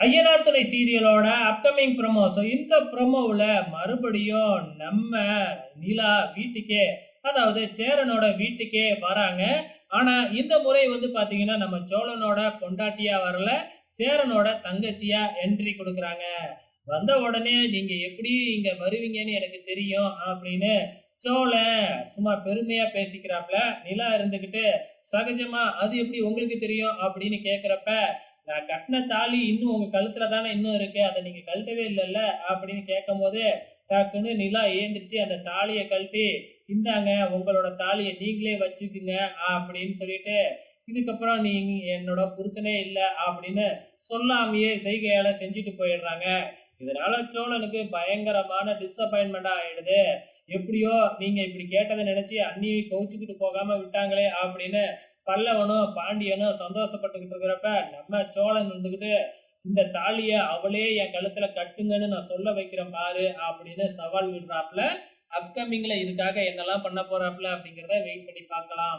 ஐயனாத்துறை சீரியலோட upcoming promo so இந்த ப்ரோமோவில் மறுபடியும் நம்ம நிலா வீட்டுக்கே அதாவது சேரனோட வீட்டுக்கே வராங்க. ஆனால் இந்த முறை வந்து பார்த்தீங்கன்னா நம்ம சோழனோட பொண்டாட்டியாக வரல சேரனோட தங்கச்சியாக என்ட்ரி கொடுக்குறாங்க. வந்த உடனே நீங்கள் எப்படி இங்கே வருவீங்கன்னு எனக்கு தெரியும் அப்படின்னு சோழன் சும்மா பெருமையா பேசிக்கிறாப்ல. நிலா இருந்துக்கிட்டு சகஜமா அது எப்படி உங்களுக்கு தெரியும்? அப்படின்னு கேட்குறப்ப நான் கட்டின தாலி இன்னும் உங்க கழுத்துல தானே இன்னும் இருக்கு. அதை நீங்க கழட்டவே இல்லைல்ல? அப்படின்னு கேட்கும் போது டக்குன்னு நிலா ஏந்திரிச்சு அந்த தாலியை கழட்டி இந்தாங்க உங்களோட தாலியை நீங்களே வச்சுக்குங்க அப்படின்னு சொல்லிட்டு இதுக்கப்புறம் நீ என்னோட புருஷனே இல்லை அப்படின்னு சொல்லாமையே செய்கையால செஞ்சுட்டு போயிடுறாங்க. இதனால சோழனுக்கு பயங்கரமான டிசப்பாயின்மெண்ட் ஆயிடுது. எப்படியோ நீங்க இப்படி கேட்டதை நினைச்சு அண்ணியை கவுச்சுக்கிட்டு போகாம விட்டாங்களே அப்படின்னு பல்லவனும் பாண்டியனும் சந்தோஷப்பட்டுக்கிட்டு இருக்கிறப்ப நம்ம சோழன் இருந்துக்கிட்டு இந்த தாலியை அவளே என் கழுத்துல கட்டுங்கன்னு நான் சொல்ல வைக்கிறேன் பாரு அப்படின்னு சவால் விடுறாப்புல. அப்கமிங்ல இதுக்காக என்னெல்லாம் பண்ண போறாப்புல அப்படிங்கிறத வெயிட் பண்ணி பார்க்கலாம்.